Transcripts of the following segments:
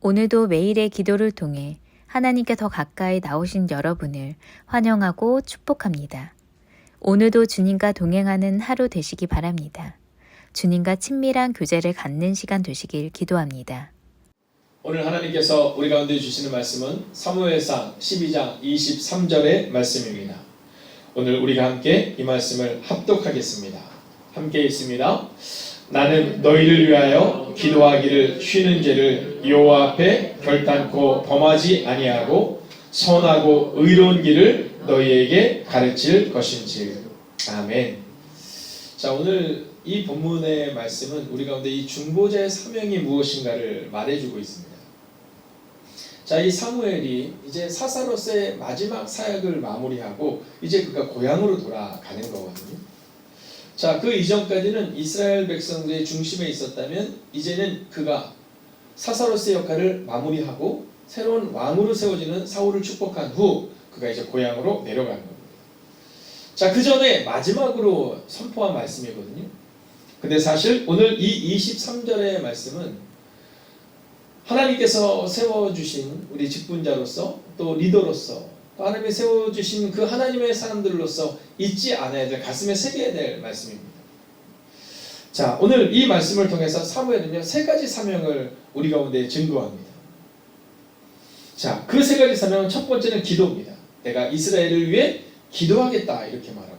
오늘도 매일의 기도를 통해 하나님께 더 가까이 나오신 여러분을 환영하고 축복합니다. 오늘도 주님과 동행하는 하루 되시기 바랍니다. 주님과 친밀한 교제를 갖는 시간 되시길 기도합니다. 오늘 하나님께서 우리 가운데 주시는 말씀은 사무엘상 12장 23절의 말씀입니다. 오늘 우리가 함께 이 말씀을 합독하겠습니다. 함께 있습니다. 나는 너희를 위하여 기도하기를 쉬는 죄를 여호와 앞에 결단코 범하지 아니하고 선하고 의로운 길을 너희에게 가르칠 것인지. 아멘. 자, 오늘 이 본문의 말씀은 우리 가운데 이 중보자의 사명이 무엇인가를 말해주고 있습니다. 자, 이 사무엘이 이제 사사로스의 마지막 사역을 마무리하고 이제 그가 고향으로 돌아가는 거거든요. 자, 그 이전까지는 이스라엘 백성들의 중심에 있었다면 이제는 그가 사사로스의 역할을 마무리하고 새로운 왕으로 세워지는 사울을 축복한 후 그가 이제 고향으로 내려가는 겁니다. 자, 그 전에 마지막으로 선포한 말씀이거든요. 근데 사실 오늘 이 23절의 말씀은 하나님께서 세워주신 우리 직분자로서 또 리더로서 또 하나님이 세워주신 그 하나님의 사람들로서 잊지 않아야 될 가슴에 새겨야 될 말씀입니다. 자 오늘 이 말씀을 통해서 사무엘은요 세 가지 사명을 우리 가운데 증거합니다. 자그 세 가지 사명은 첫 번째는 기도입니다. 내가 이스라엘을 위해 기도하겠다 이렇게 말하거든요.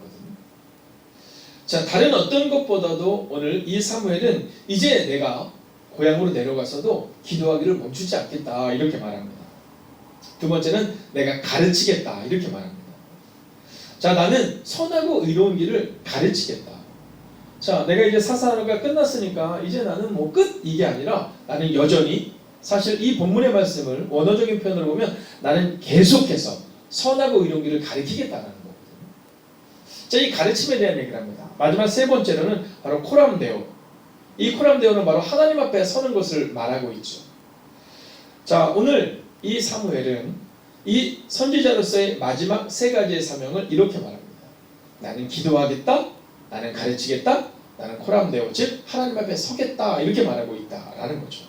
자 다른 어떤 것보다도 오늘 이 사무엘은 이제 내가 고향으로 내려가서도 기도하기를 멈추지 않겠다 이렇게 말합니다. 두 번째는 내가 가르치겠다 이렇게 말합니다. 자 나는 선하고 의로운 길을 가르치겠다. 자 내가 이제 사사로가 끝났으니까 이제 나는 뭐 끝 이게 아니라 나는 여전히 사실 이 본문의 말씀을 원어적인 표현으로 보면 나는 계속해서 선하고 의로운 길을 가르치겠다라는 거거든요. 자 이 가르침에 대한 얘기를 합니다. 마지막 세 번째로는 바로 코람데오 이 코람데오는 바로 하나님 앞에 서는 것을 말하고 있죠. 자, 오늘 이 사무엘은 이 선지자로서의 마지막 세 가지의 사명을 이렇게 말합니다. 나는 기도하겠다, 나는 가르치겠다, 나는 코람데오, 즉 하나님 앞에 서겠다 이렇게 말하고 있다라는 거죠.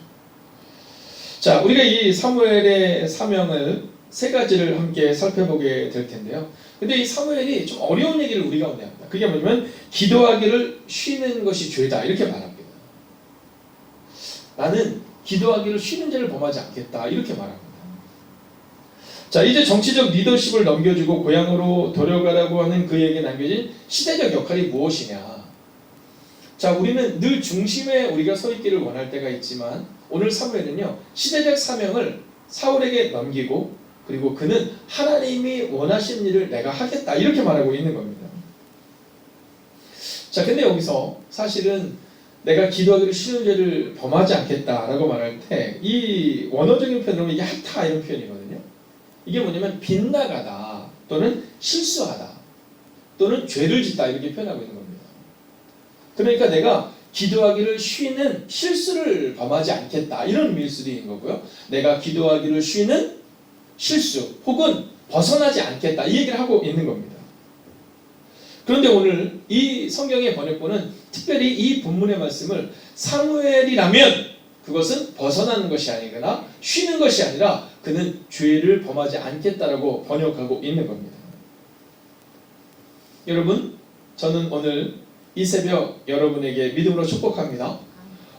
자, 우리가 이 사무엘의 사명을 세 가지를 함께 살펴보게 될 텐데요. 근데 이 사무엘이 좀 어려운 얘기를 우리 가운데 합니다. 그게 뭐냐면 기도하기를 쉬는 것이 죄다 이렇게 말합니다. 나는 기도하기를 쉬는 죄를 범하지 않겠다 이렇게 말합니다. 자 이제 정치적 리더십을 넘겨주고 고향으로 돌아가라고 하는 그에게 남겨진 시대적 역할이 무엇이냐? 자 우리는 늘 중심에 우리가 서 있기를 원할 때가 있지만 오늘 사무엘은요 시대적 사명을 사울에게 넘기고 그리고 그는 하나님이 원하시는 일을 내가 하겠다 이렇게 말하고 있는 겁니다. 자 근데 여기서 사실은 내가 기도하기를 쉬는 죄를 범하지 않겠다라고 말할 때 이 원어적인 표현으로 하타 이런 표현이거든요. 이게 뭐냐면 빗나가다 또는 실수하다 또는 죄를 짓다 이렇게 표현하고 있는 겁니다. 그러니까 내가 기도하기를 쉬는 실수를 범하지 않겠다 이런 의미일 수도 있는 거고요. 내가 기도하기를 쉬는 실수 혹은 벗어나지 않겠다 이 얘기를 하고 있는 겁니다. 그런데 오늘 이 성경의 번역본은 특별히 이 본문의 말씀을 사무엘이라면 그것은 벗어나는 것이 아니거나 쉬는 것이 아니라 그는 죄를 범하지 않겠다라고 번역하고 있는 겁니다. 여러분, 저는 오늘 이 새벽 여러분에게 믿음으로 축복합니다.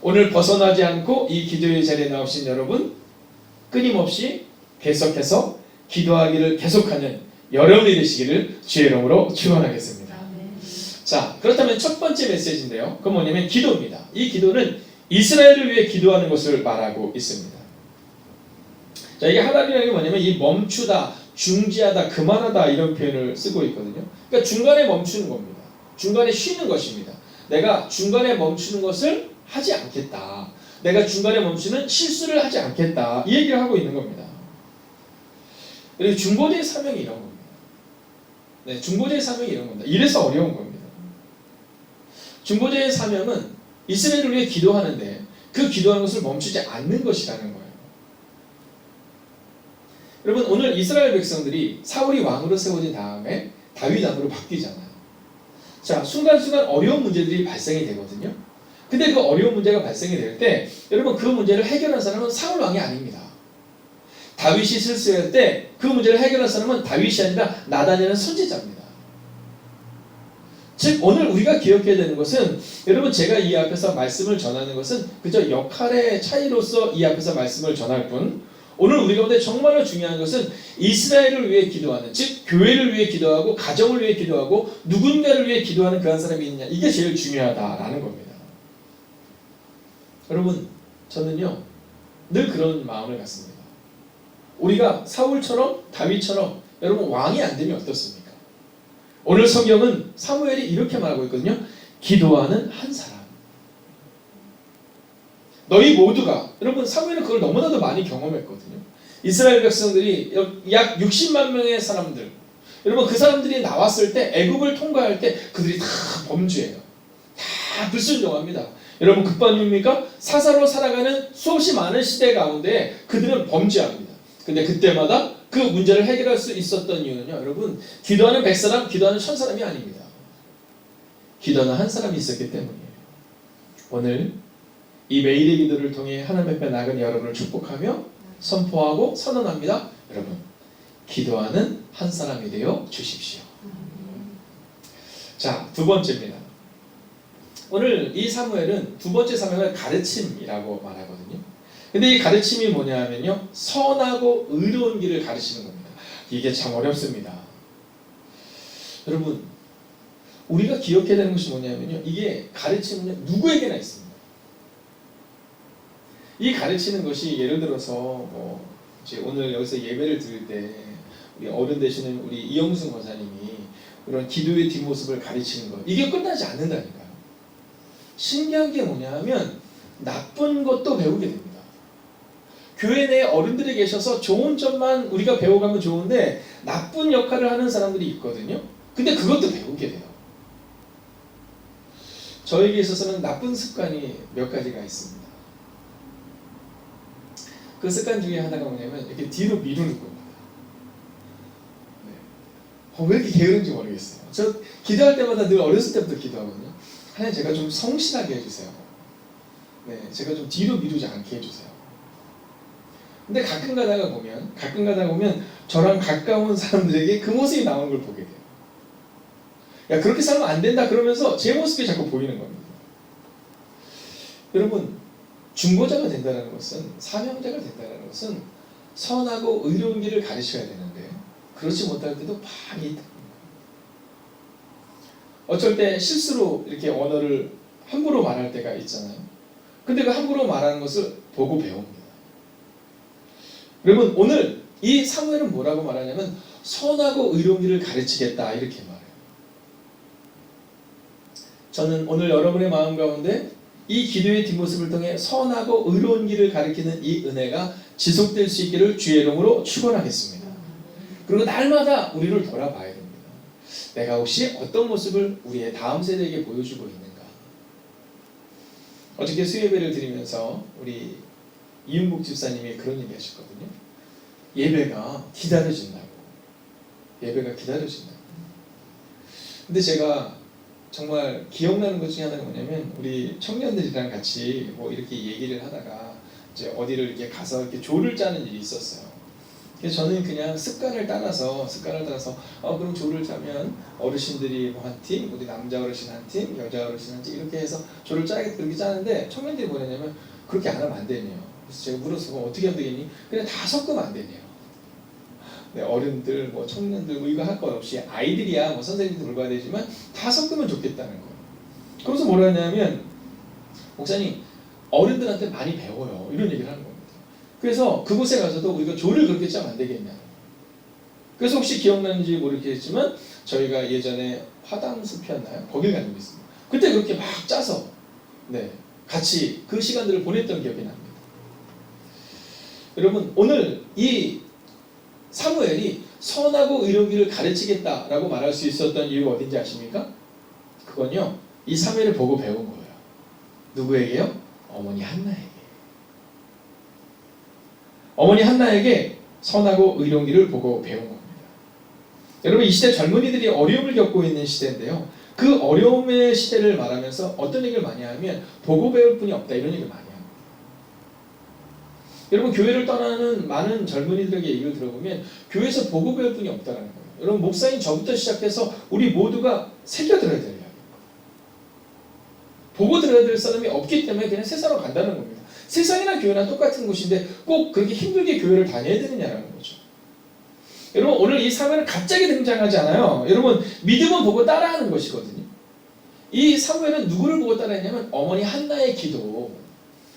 오늘 벗어나지 않고 이 기도의 자리에 나오신 여러분, 끊임없이 계속해서 기도하기를 계속하는 여러분이 되시기를 주의 이름으로 축원하겠습니다. 자, 그렇다면 첫 번째 메시지인데요. 그건 뭐냐면 기도입니다. 이 기도는 이스라엘을 위해 기도하는 것을 말하고 있습니다. 자, 이게 하나님이라는 게 뭐냐면 이 멈추다, 중지하다, 그만하다 이런 표현을 쓰고 있거든요. 그러니까 중간에 멈추는 겁니다. 중간에 쉬는 것입니다. 내가 중간에 멈추는 것을 하지 않겠다. 내가 중간에 멈추는 실수를 하지 않겠다. 이 얘기를 하고 있는 겁니다. 그리고 중보자의 사명이 이런 겁니다. 네, 중보자의 사명이 이런 겁니다. 이래서 어려운 겁니다. 중보자의 사명은 이스라엘을 위해 기도하는데 그 기도하는 것을 멈추지 않는 것이라는 거예요. 여러분 오늘 이스라엘 백성들이 사울이 왕으로 세워진 다음에 다윗 왕으로 바뀌잖아요. 자 순간순간 어려운 문제들이 발생이 되거든요. 근데 그 어려운 문제가 발생이 될 때 여러분 그 문제를 해결한 사람은 사울 왕이 아닙니다. 다윗이 실수할 때 그 문제를 해결한 사람은 다윗이 아니라 나단이라는 선지자입니다. 즉 오늘 우리가 기억해야 되는 것은 여러분 제가 이 앞에서 말씀을 전하는 것은 그저 역할의 차이로서 이 앞에서 말씀을 전할 뿐 오늘 우리 가운데 정말로 중요한 것은 이스라엘을 위해 기도하는 즉 교회를 위해 기도하고 가정을 위해 기도하고 누군가를 위해 기도하는 그한 사람이 있느냐 이게 제일 중요하다라는 겁니다. 여러분 저는요 늘 그런 마음을 갖습니다. 우리가 사울처럼 다윗처럼 여러분 왕이 안 되면 어떻습니까? 오늘 성경은 사무엘이 이렇게 말하고 있거든요. 기도하는 한 사람. 너희 모두가 여러분 사무엘은 그걸 너무나도 많이 경험했거든요. 이스라엘 백성들이 약 60만 명의 사람들 여러분 그 사람들이 나왔을 때 애굽을 통과할 때 그들이 다 범죄예요. 다 불순종합니다. 여러분 급반입니까? 사사로 살아가는 수없이 많은 시대 가운데 그들은 범죄합니다. 근데 그때마다 그 문제를 해결할 수 있었던 이유는요. 여러분 기도하는 백 사람, 기도하는 천 사람이 아닙니다. 기도하는 한 사람이 있었기 때문이에요. 오늘 이 매일의 기도를 통해 하나님 앞에 나간 여러분을 축복하며 선포하고 선언합니다. 여러분 기도하는 한 사람이 되어 주십시오. 자, 두 번째입니다. 오늘 이 사무엘은 두 번째 사무엘은 가르침이라고 말하거든요. 근데 이 가르침이 뭐냐 하면요. 선하고 의로운 길을 가르치는 겁니다. 이게 참 어렵습니다. 여러분, 우리가 기억해야 되는 것이 뭐냐면요. 이게 가르침은 누구에게나 있습니다. 이 가르치는 것이 예를 들어서 뭐 이제 오늘 여기서 예배를 드릴 때 우리 어른 되시는 우리 이영순 권사님이 그런 기도의 뒷모습을 가르치는 것 이게 끝나지 않는다니까요. 신기한 게 뭐냐면 나쁜 것도 배우게 됩니다. 교회 내에 어른들이 계셔서 좋은 점만 우리가 배워가면 좋은데 나쁜 역할을 하는 사람들이 있거든요. 근데 그것도 배우게 돼요. 저에게 있어서는 나쁜 습관이 몇 가지가 있습니다. 그 습관 중에 하나가 뭐냐면 이렇게 뒤로 미루는 겁니다. 네. 어, 왜 이렇게 게으른지 모르겠어요. 저 기도할 때마다 늘 어렸을 때부터 기도하거든요. 하나님 제가 좀 성실하게 해주세요. 네, 제가 좀 뒤로 미루지 않게 해주세요. 근데 가끔 가다가 보면 가끔 가다가 보면 저랑 가까운 사람들에게 그 모습이 나오는 걸 보게 돼요. 야 그렇게 살면 안 된다 그러면서 제 모습이 자꾸 보이는 겁니다. 여러분 중보자가 된다는 것은 사명자가 된다는 것은 선하고 의로운 길을 가르쳐야 되는데 그렇지 못할 때도 많이 있다. 어쩔 때 실수로 이렇게 언어를 함부로 말할 때가 있잖아요. 근데 그 함부로 말하는 것을 보고 배웁니다. 여러분 오늘 이 사무엘은 뭐라고 말하냐면 선하고 의로운 길을 가르치겠다 이렇게 말해요. 저는 오늘 여러분의 마음 가운데 이 기도의 뒷모습을 통해 선하고 의로운 길을 가리키는 이 은혜가 지속될 수 있기를 주의 이름으로 축원하겠습니다. 그리고 날마다 우리를 돌아봐야 됩니다. 내가 혹시 어떤 모습을 우리의 다음 세대에게 보여주고 있는가? 어저께 수예배를 드리면서 우리 이윤국 집사님이 그런 얘기 하셨거든요. 예배가 기다려진다고. 예배가 기다려진다고. 근데 제가 정말 기억나는 것 중에 하나가 뭐냐면 우리 청년들이랑 같이 뭐 이렇게 얘기를 하다가 이제 어디를 이렇게 가서 이렇게 조를 짜는 일이 있었어요. 그래서 저는 그냥 습관을 따라서 습관을 따라서 어 그럼 조를 짜면 어르신들이 뭐 한 팀, 우리 남자 어르신 한 팀, 여자 어르신 한 팀 이렇게 해서 조를 짜야겠다 그렇게 짜는데 청년들이 뭐냐면 그렇게 안 하면 안 되네요. 그래서 제가 물었어 뭐 어떻게 하면 되겠니? 그냥 다 섞으면 안 되네요. 네, 어른들, 뭐 청년들 뭐 이거 할 것 없이 아이들이야 뭐 선생님도 돌봐야 되지만 다 섞으면 좋겠다는 거예요. 그래서 뭐라 했냐면 목사님 어른들한테 많이 배워요 이런 얘기를 하는 겁니다. 그래서 그곳에 가서도 우리가 조를 그렇게 짜면 안 되겠냐. 그래서 혹시 기억나는지 모르겠지만 저희가 예전에 화담숲이었나요? 거길 간 적이 있습니다. 그때 그렇게 막 짜서 네 같이 그 시간들을 보냈던 기억이 납니다. 여러분 오늘 이 사무엘이 선하고 길을 가르치겠다라고 말할 수 있었던 이유가 어딘지 아십니까? 그건요 이 사무엘을 보고 배운 거예요. 누구에게요? 어머니 한나에게. 어머니 한나에게 선하고 길을 보고 배운 겁니다. 여러분 이 시대 젊은이들이 어려움을 겪고 있는 시대인데요. 그 어려움의 시대를 말하면서 어떤 얘기를 많이 하면 보고 배울 분이 없다 이런 얘기를 많이 해요. 여러분 교회를 떠나는 많은 젊은이들에게 얘기를 들어보면 교회에서 보고 배울 분이 없다라는 거예요. 여러분 목사님 저부터 시작해서 우리 모두가 새겨 들어야 돼요. 보고 들어야 될 사람이 없기 때문에 그냥 세상으로 간다는 겁니다. 세상이나 교회나 똑같은 곳인데 꼭 그렇게 힘들게 교회를 다녀야 되느냐라는 거죠. 여러분 오늘 이 사회는 갑자기 등장하지 않아요. 여러분 믿음은 보고 따라하는 것이거든요. 이 사무엘은 누구를 보고 따라했냐면 어머니 한나의 기도,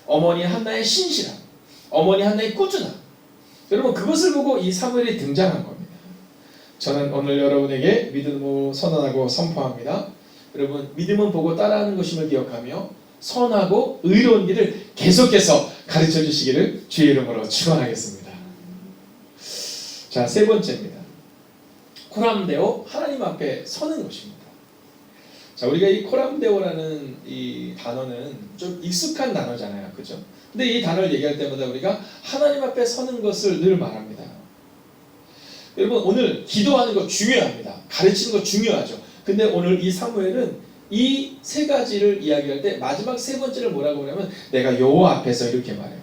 어머니 한나의 신실함, 어머니 한나의 꾸준함. 여러분 그것을 보고 이 사무엘이 등장한 겁니다. 저는 오늘 여러분에게 믿음을 선언하고 선포합니다. 여러분 믿음은 보고 따라하는 것임을 기억하며 선하고 의로운 길을 계속해서 가르쳐 주시기를 주의 이름으로 축원하겠습니다. 자, 세 번째입니다. 코람데오 하나님 앞에 서는 것입니다. 자, 우리가 이 코람데오라는 이 단어는 좀 익숙한 단어잖아요. 그죠? 근데 이 단어를 얘기할 때마다 우리가 하나님 앞에 서는 것을 늘 말합니다. 여러분 오늘 기도하는 거 중요합니다. 가르치는 거 중요하죠. 근데 오늘 이 사무엘은 이 세 가지를 이야기할 때 마지막 세 번째를 뭐라고 하냐면 내가 여호와 앞에서 이렇게 말해요.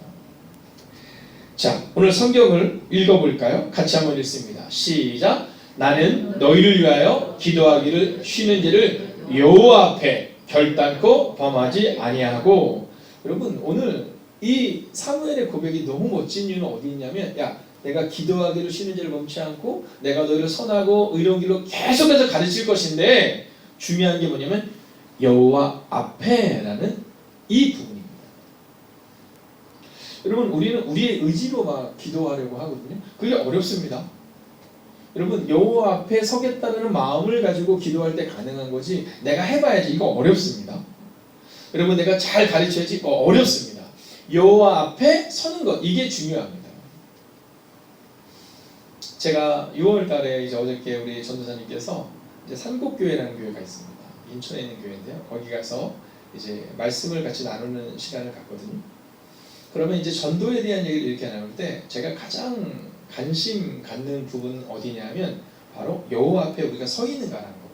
자, 오늘 성경을 읽어볼까요? 같이 한번 읽습니다. 시작. 나는 너희를 위하여 기도하기를 쉬는 일을 여호와 앞에 결단코 범하지 아니하고 여러분 오늘 이 사무엘의 고백이 너무 멋진 이유는 어디 있냐면 야 내가 기도하기를 쉬는 일을 멈추지 않고 내가 너희를 선하고 의로운 길로 계속해서 가르칠 것인데 중요한 게 뭐냐면 여호와 앞에라는 이 부분입니다. 여러분 우리는 우리의 의지로 막 기도하려고 하거든요. 그게 어렵습니다. 여러분 여호와 앞에 서겠다는 마음을 가지고 기도할 때 가능한 거지 내가 해봐야지 이거 어렵습니다. 여러분 내가 잘 가르쳐야지 이거 어렵습니다. 여호와 앞에 서는 것 이게 중요합니다. 제가 6월달에 이제 어저께 우리 전도사님께서 이제 산곡교회라는 교회가 있습니다. 인천에 있는 교회인데요. 거기 가서 이제 말씀을 같이 나누는 시간을 갖거든요. 그러면 이제 전도에 대한 얘기를 이렇게 나눌 때 제가 가장 관심 갖는 부분은 어디냐면 바로 여호와 앞에 우리가 서 있는가라는 거.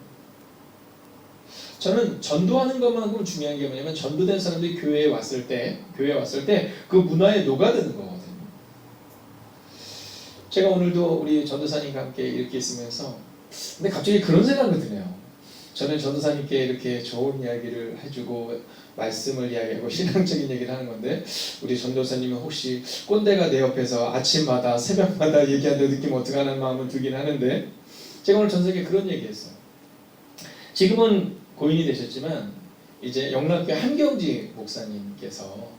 저는 전도하는 것만큼 중요한 게 뭐냐면 전도된 사람들이 교회에 왔을 때, 교회에 왔을 때 그 문화에 녹아드는 거거든요. 제가 오늘도 우리 전도사님과 함께 이렇게 있으면서 근데 갑자기 그런 생각이 드네요. 저는 전도사님께 이렇게 좋은 이야기를 해주고 말씀을 이야기하고 신앙적인 얘기를 하는 건데 우리 전도사님은 혹시 꼰대가 내 옆에서 아침마다 새벽마다 얘기하는 느낌 어떡하는 마음은 들긴 하는데 제가 오늘 전석에 그런 얘기했어요. 지금은 고인이 되셨지만 이제 영락교 한경지 목사님께서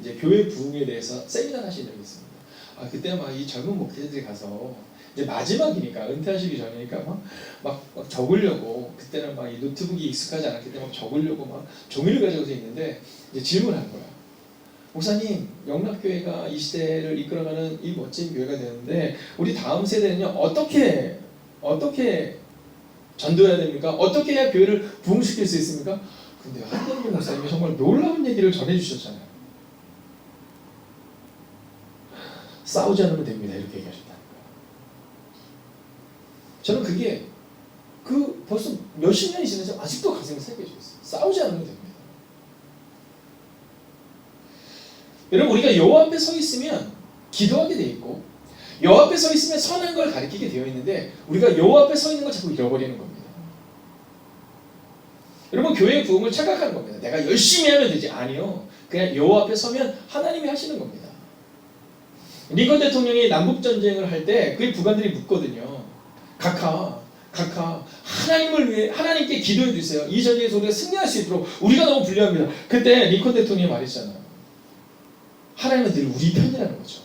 이제 교회 부흥에 대해서 세미나 하신 적이 있습니다. 아 그때 막 이 젊은 목회자들이 가서 이제 마지막이니까 은퇴하시기 전이니까 막, 막, 막 적으려고 그때는 막 이 노트북이 익숙하지 않았기 때문에 막 적으려고 막 종이를 가져서 있는데 이제 질문한 거야. 목사님 영락교회가 이 시대를 이끌어가는 이 멋진 교회가 되는데 우리 다음 세대는요 어떻게 어떻게 전도해야 됩니까? 어떻게 해야 교회를 부흥시킬 수 있습니까? 근데 한동훈 목사님이 정말 놀라운 얘기를 전해주셨잖아요. 싸우지 않으면 됩니다. 이렇게 얘기하셨다. 저는 그게 그 벌써 몇십 년이 지나서 아직도 가슴에 새겨져 있어요. 싸우지 않으면 됩니다. 여러분 우리가 여호와 앞에 서 있으면 기도하게 돼 있고 여호와 앞에 서 있으면 선한 걸 가리키게 되어 있는데 우리가 여호와 앞에 서 있는 걸 자꾸 잃어버리는 겁니다. 여러분 교회의 부흥을 착각하는 겁니다. 내가 열심히 하면 되지 아니요. 그냥 여호와 앞에 서면 하나님이 하시는 겁니다. 리건 대통령이 남북 전쟁을 할 때그 부관들이 묻거든요. 각하, 각하, 하나님을 위해 하나님께 기도해 주세요. 이 전쟁에서 우리가 승리할 수 있도록 우리가 너무 불리합니다. 그때 리컨 대통령이 말했잖아요. 하나님은 늘 우리 편이라는 거죠.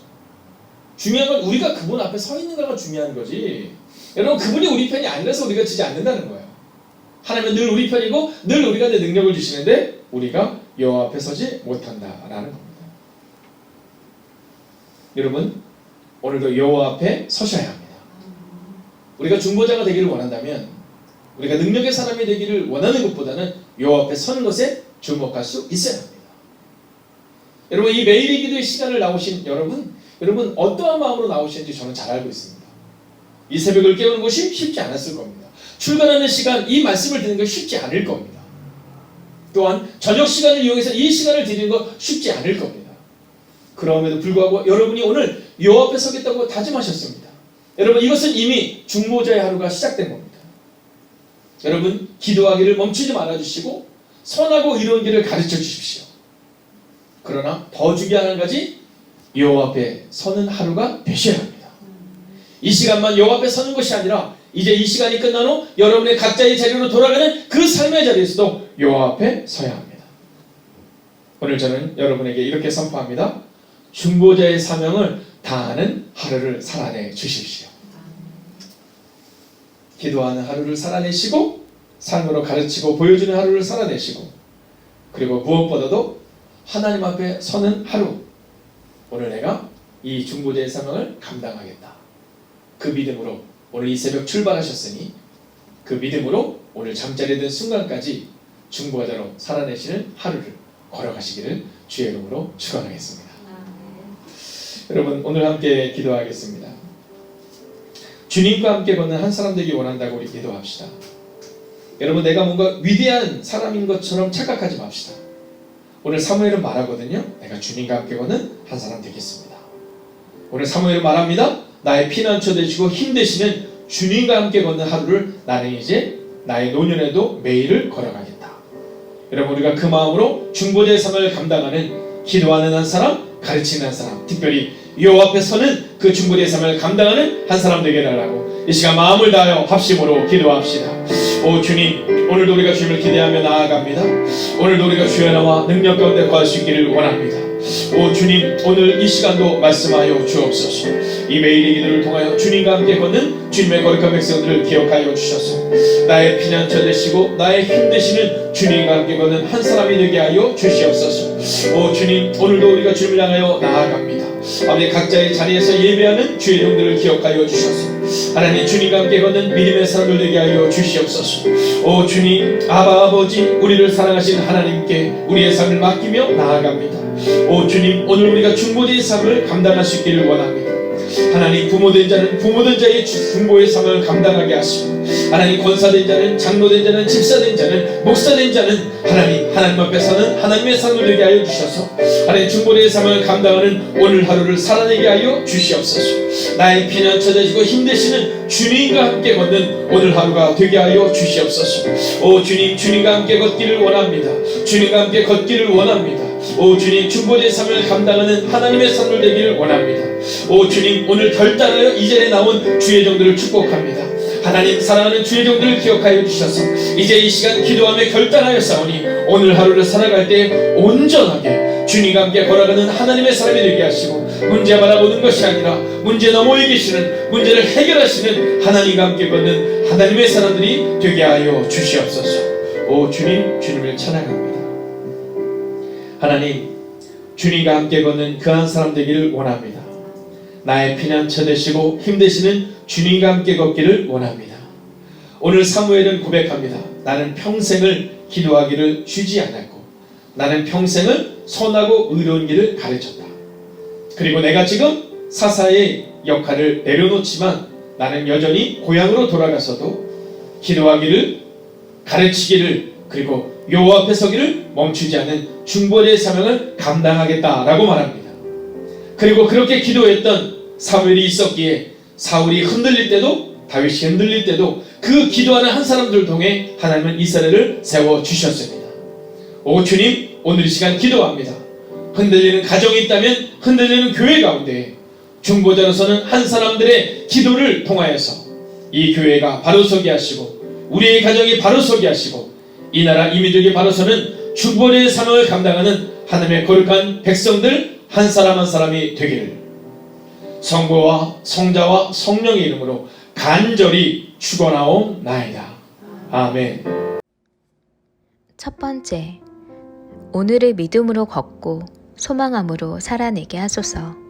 중요한 건 우리가 그분 앞에 서 있는 거가 중요한 거지. 여러분 그분이 우리 편이 아니라서 우리가 지지 않는다는 거예요. 하나님은 늘 우리 편이고 늘 우리가 내 능력을 주시는데 우리가 여호와 앞에 서지 못한다라는 겁니다. 여러분 오늘도 여호와 앞에 서셔야 합니다. 우리가 중보자가 되기를 원한다면 우리가 능력의 사람이 되기를 원하는 것보다는 여호와 앞에 서는 것에 주목할 수 있어야 합니다. 여러분 이 매일의 기도의 시간을 나오신 여러분 여러분 어떠한 마음으로 나오시는지 저는 잘 알고 있습니다. 이 새벽을 깨우는 것이 쉽지 않았을 겁니다. 출근하는 시간 이 말씀을 듣는 거 쉽지 않을 겁니다. 또한 저녁 시간을 이용해서 이 시간을 드리는 거 쉽지 않을 겁니다. 그럼에도 불구하고 여러분이 오늘 요 앞에 서겠다고 다짐하셨습니다. 여러분 이것은 이미 중보자의 하루가 시작된 겁니다. 여러분 기도하기를 멈추지 말아 주시고 선하고 이로운 길을 가르쳐 주십시오. 그러나 더 중요한 한 가지 여호와 앞에 서는 하루가 되셔야 합니다. 이 시간만 여호와 앞에 서는 것이 아니라 이제 이 시간이 끝난 후 여러분의 각자의 자리로 돌아가는 그 삶의 자리에서도 여호와 앞에 서야 합니다. 오늘 저는 여러분에게 이렇게 선포합니다. 중보자의 사명을 다하는 하루를 살아내 주십시오. 기도하는 하루를 살아내시고 삶으로 가르치고 보여주는 하루를 살아내시고 그리고 무엇보다도 하나님 앞에 서는 하루 오늘 내가 이 중보자의 사명을 감당하겠다. 그 믿음으로 오늘 이 새벽 출발하셨으니 그 믿음으로 오늘 잠자리에 든 순간까지 중보자로 살아내시는 하루를 걸어가시기를 주의 이름으로 축원하겠습니다. 여러분 오늘 함께 기도하겠습니다. 주님과 함께 걷는 한 사람 되기 원한다고 우리 기도합시다. 여러분 내가 뭔가 위대한 사람인 것처럼 착각하지 맙시다. 오늘 사무엘은 말하거든요. 내가 주님과 함께 걷는 한 사람 되겠습니다. 오늘 사무엘은 말합니다. 나의 피난처 되시고 힘 되시는 주님과 함께 걷는 하루를 나는 이제 나의 노년에도 매일을 걸어가겠다. 여러분 우리가 그 마음으로 중보자의 삶을 감당하는 기도하는 한 사람, 가르치는 한 사람, 특별히 여호와 앞에 서는 그 중보자의 삶을 감당하는 한 사람 되게 달라고 이 시간 마음을 다하여 합심으로 기도합시다. 오 주님, 오늘도 우리가 주님을 기대하며 나아갑니다. 오늘도 우리가 주여 나와 능력 가운데 거할 수 있기를 원합니다. 오 주님, 오늘 이 시간도 말씀하여 주옵소서. 이 매일의 기도를 통하여 주님과 함께 걷는 주님의 거룩한 백성들을 기억하여 주셔서 나의 피난처 되시고 나의 힘 되시는 주님과 함께 걷는 한 사람이 되게 하여 주시옵소서. 오 주님, 오늘도 우리가 주님을 향하여 나아갑니다. 아버지 각자의 자리에서 예배하는 주의 종들을 기억하여 주셔서 하나님 주님과 함께 걷는 믿음의 사람들 되게 하여 주시옵소서. 오 주님, 아바 아버지, 우리를 사랑하신 하나님께 우리의 삶을 맡기며 나아갑니다. 오 주님, 오늘 우리가 중보자의 삶을 감당할 수 있기를 원합니다. 하나님 부모된 자는 부모된 자의 중보의 삶을 감당하게 하시고 하나님 권사된 자는 장로된 자는 집사된 자는 목사된 자는 하나님 하나님 앞에 서는 하나님의 삶을 되게 하여 주셔서 하나님 중보의 삶을 감당하는 오늘 하루를 살아내게 하여 주시옵소서. 나의 피난처 되시고 힘되시는 주님과 함께 걷는 오늘 하루가 되게 하여 주시옵소서. 오 주님 주님과 함께 걷기를 원합니다. 주님과 함께 걷기를 원합니다 오 주님 중보의 삶을 감당하는 하나님의 삶을 되기를 원합니다 오 주님 오늘 결단하여 이전에 나온 주의 종들을 축복합니다. 하나님 사랑하는 주의 종들을 기억하여 주셔서 이제 이 시간 기도하며 결단하여 싸우니 오늘 하루를 살아갈 때 온전하게 주님과 함께 걸어가는 하나님의 사람이 되게 하시고 문제 바라보는 것이 아니라 문제 너머에 계시는 문제를 해결하시는 하나님과 함께 걷는 하나님의 사람들이 되게 하여 주시옵소서. 오 주님 주님을 찬양합니다. 하나님 주님과 함께 걷는 그 한 사람 되기를 원합니다. 나의 피난처 되시고 힘되시는 주님과 함께 걷기를 원합니다. 오늘 사무엘은 고백합니다. 나는 평생을 기도하기를 쉬지 않았고 나는 평생을 선하고 의로운 길을 가르쳤다. 그리고 내가 지금 사사의 역할을 내려놓지만 나는 여전히 고향으로 돌아가서도 기도하기를 가르치기를 그리고 여호와 앞에 서기를 멈추지 않는 중보의 사명을 감당하겠다라고 말합니다. 그리고 그렇게 기도했던 사무엘이 있었기에 사울이 흔들릴 때도 다윗이 흔들릴 때도 그 기도하는 한 사람들을 통해 하나님은 이스라엘을 세워 주셨습니다. 오 주님 오늘 이 시간 기도합니다. 흔들리는 가정이 있다면 흔들리는 교회 가운데 중보자로서는 한 사람들의 기도를 통하여서 이 교회가 바로 서게 하시고 우리의 가정이 바로 서게 하시고 이 나라 이민족이 바로 서는 중보자의 사명을 감당하는 하나님의 거룩한 백성들 한 사람 한 사람이 되기를 성부와 성자와 성령의 이름으로 간절히 축원하옵나이다. 아멘. 첫 번째, 오늘을 믿음으로 걷고 소망함으로 살아내게 하소서.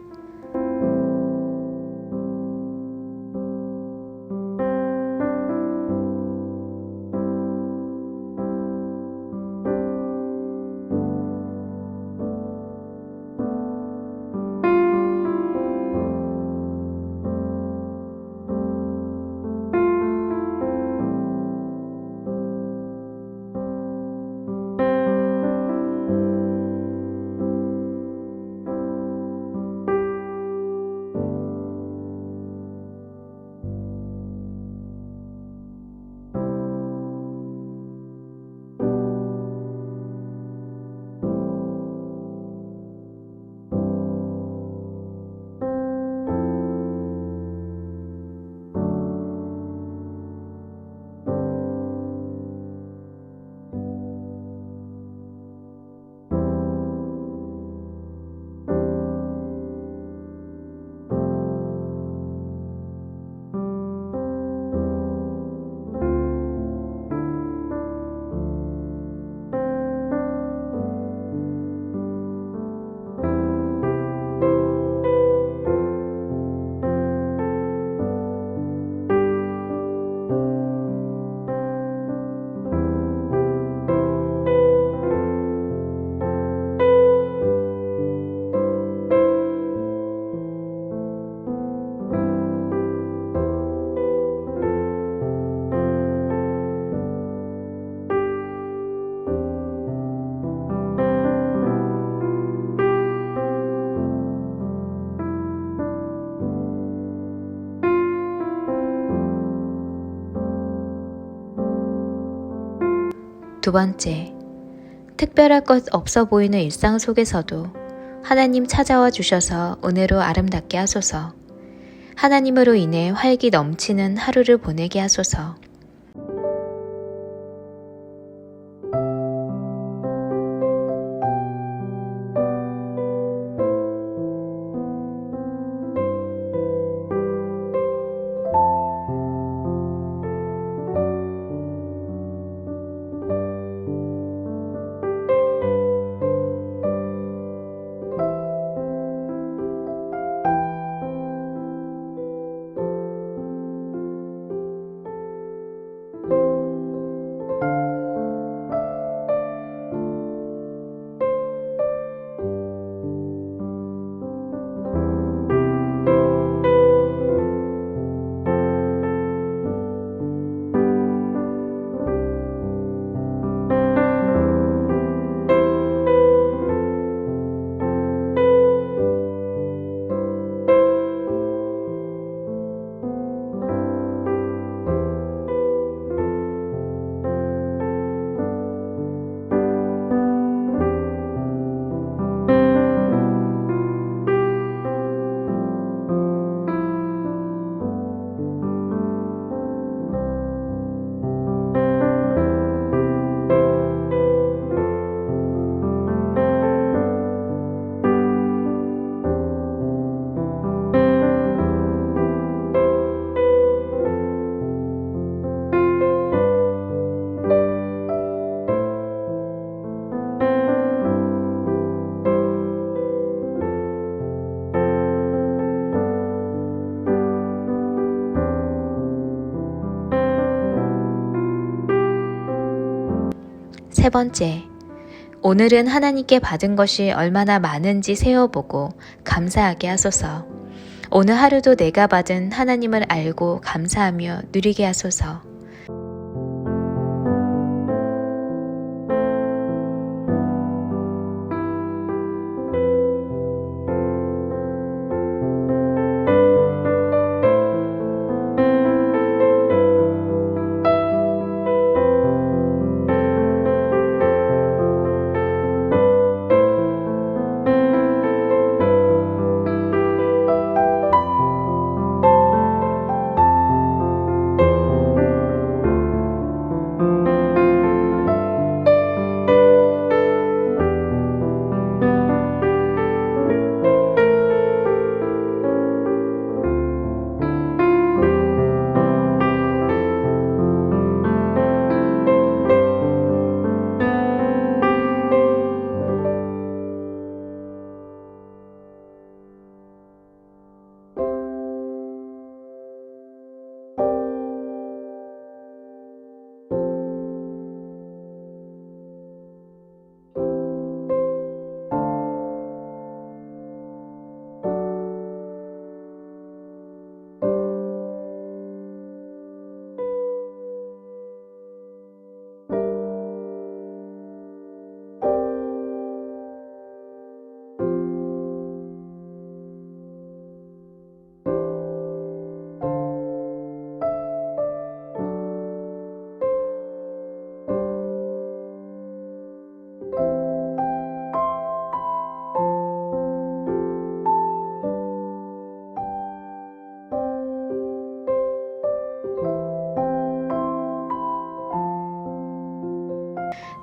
두 번째, 특별할 것 없어 보이는 일상 속에서도 하나님 찾아와 주셔서 은혜로 아름답게 하소서. 하나님으로 인해 활기 넘치는 하루를 보내게 하소서. 세 번째, 오늘은 하나님께 받은 것이 얼마나 많은지 세어보고 감사하게 하소서. 오늘 하루도 내가 받은 하나님을 알고 감사하며 누리게 하소서.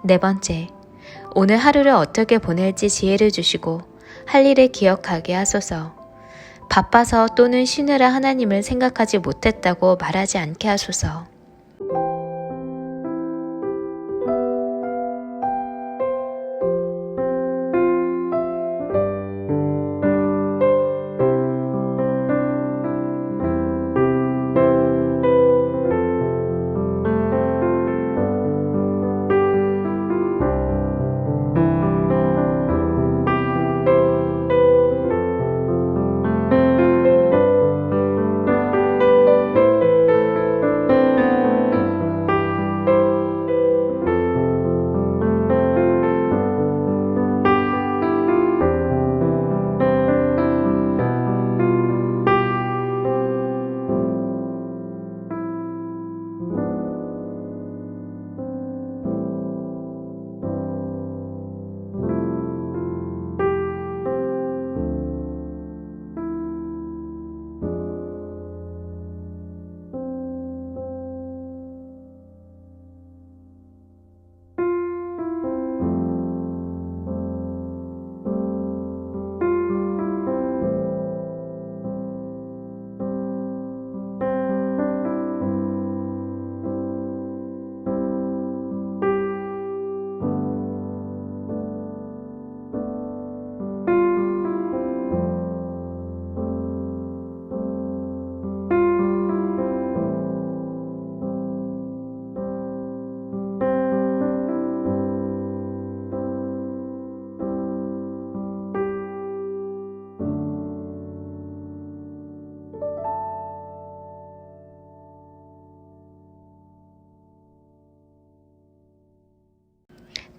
네 번째, 오늘 하루를 어떻게 보낼지 지혜를 주시고 할 일을 기억하게 하소서. 바빠서 또는 쉬느라 하나님을 생각하지 못했다고 말하지 않게 하소서.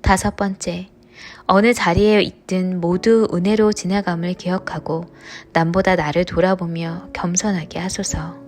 다섯 번째, 어느 자리에 있든 모두 은혜로 지나감을 기억하고 남보다 나를 돌아보며 겸손하게 하소서.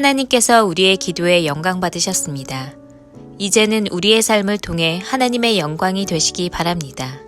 하나님께서 우리의 기도에 영광 받으셨습니다. 이제는 우리의 삶을 통해 하나님의 영광이 되시기 바랍니다.